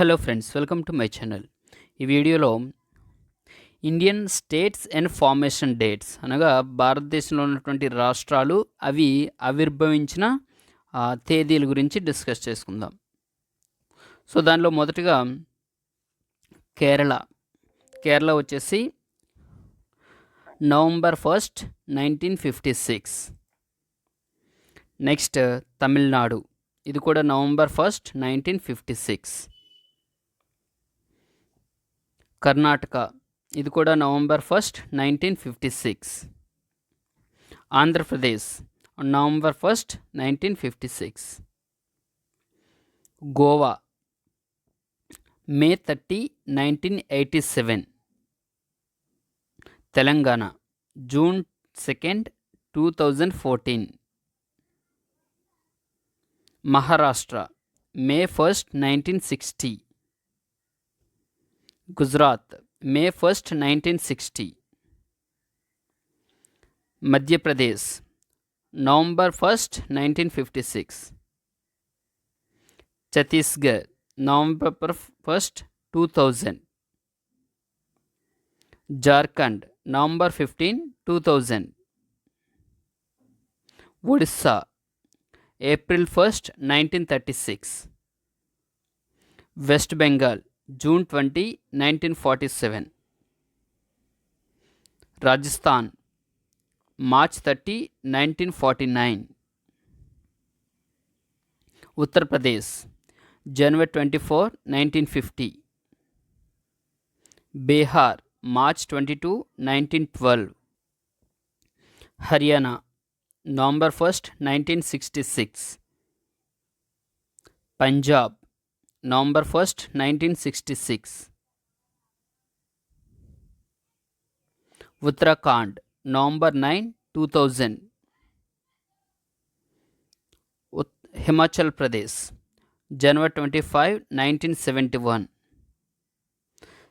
Hello friends welcome to my channel. ఈ వీడియోలో Indian states and formation dates అనగా భారతదేశంలో ఉన్నటువంటి రాష్ట్రాలు అవి ఆవిర్భవించిన తేదీల గురించి డిస్కస్ చేసుకుందాం. సో దానిలో మొదటగా కేరళ. కేరళ వచ్చేసి November first nineteen fifty six. Next Tamil Nadu. ఇది కూడా November first nineteen fifty six. Karnataka. ఇది కూడా November first nineteen fifty six. Andhra Pradesh November first nineteen fifty six. Goa May thirty nineteen eighty seven. Telangana June second two thousand fourteen. Maharashtra May first nineteen sixty. Gujarat May first nineteen sixty Madhya Pradesh November first nineteen fifty six Chhattisgarh November first two thousand Jharkhand November fifteen two thousand Odisha April June twenty nineteen forty seven. Rajasthan March thirty nineteen forty nine. Uttar Pradesh January twenty four nineteen fifty. Bihar March twenty two nineteen twelve. Haryana November first nineteen sixty six. Punjab November 1st, 1966. Uttarakhand, November 9, 2000. Himachal Pradesh, January 25, 1971.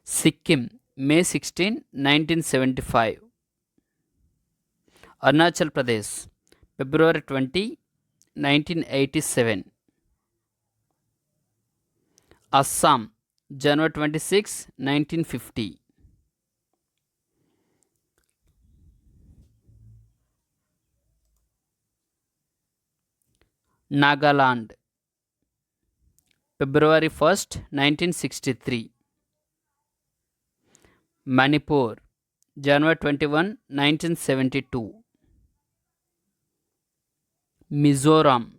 Sikkim, May 16, 1975. Arunachal Pradesh, February 20, 1987. Assam, January 26, 1950. Nagaland, February 1st, 1963. Manipur, January 21, 1972. Mizoram,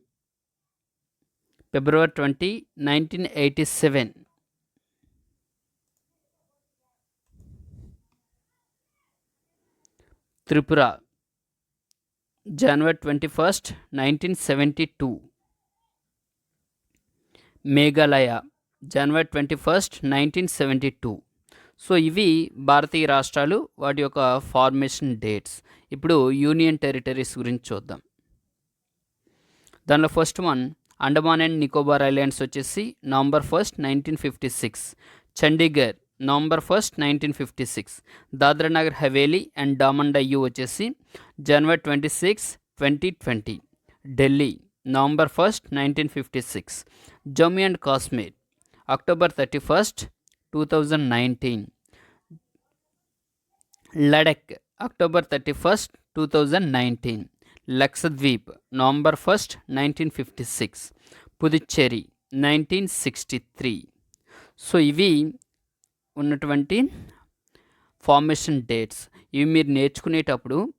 February twenty nineteen twenty nineteen eighty seven. Tripura January twenty first nineteen seventy two. Meghalaya January twenty first nineteen seventy two. So ఇవి భారతీయ రాష్ట్రాలు వాటి యొక్క formation dates. ఇప్పుడు union territories గురించి చూద్దాం. దానిలో first one Andaman and Nicobar islands వచ్చేసి November first nineteen fifty six. Chandigarh November first nineteen fifty six. Dadra Nagar Haveli and Daman Diu వచ్చేసి January twenty six twenty twenty. Delhi November first nineteen fifty six. Jammu and Kashmir October thirty first two thousand nineteen. Ladakh October thirty first two thousand nineteen. Lakshadweep November first nineteen fifty six. Puducherry nineteen sixty three. So ఇవి ఉన్నటువంటి formation dates. ఇవి మీరు నేర్చుకునేటప్పుడు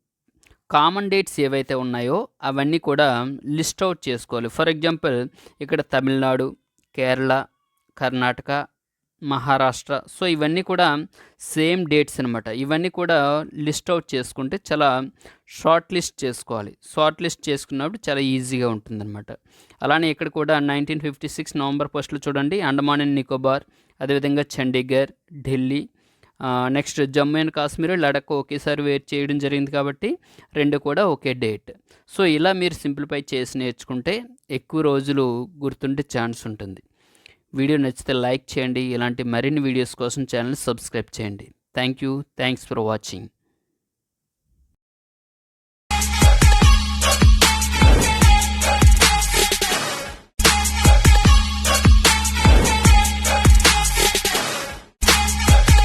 common dates ఏవైతే ఉన్నాయో అవన్నీ కూడా list out చేసుకోవాలి. ఫర్ ఎగ్జాంపుల్ ఇక్కడ తమిళనాడు కేరళ కర్ణాటక మహారాష్ట్ర. సో ఇవన్నీ కూడా సేమ్ డేట్స్ అనమాట ఇవన్నీ కూడా లిస్ట్ అవుట్ చేసుకుంటే చాలా షార్ట్ లిస్ట్ చేసుకోవాలి. షార్ట్ లిస్ట్ చేసుకున్నప్పుడు చాలా ఈజీగా ఉంటుందన్నమాట. అలానే ఇక్కడ కూడా నైన్టీన్ ఫిఫ్టీ సిక్స్ నవంబర్ ఫస్ట్లో చూడండి. అండమాన్ అండ్ నికోబార్ అదేవిధంగా చండీగఢ్ ఢిల్లీ నెక్స్ట్ జమ్మూ అండ్ కాశ్మీర్ లడక్ ఒకేసారి వేర్ చేయడం జరిగింది కాబట్టి రెండు కూడా ఒకే డేట్. సో ఇలా మీరు సింప్లిఫై చేసి నేర్చుకుంటే ఎక్కువ రోజులు గుర్తుండే ఛాన్స్ ఉంటుంది. వీడియో నచ్చితే లైక్ చేయండి. ఇలాంటి మరిన్ని వీడియోస్ కోసం ఛానల్ సబ్స్క్రైబ్ చేయండి. Thank you thanks for watching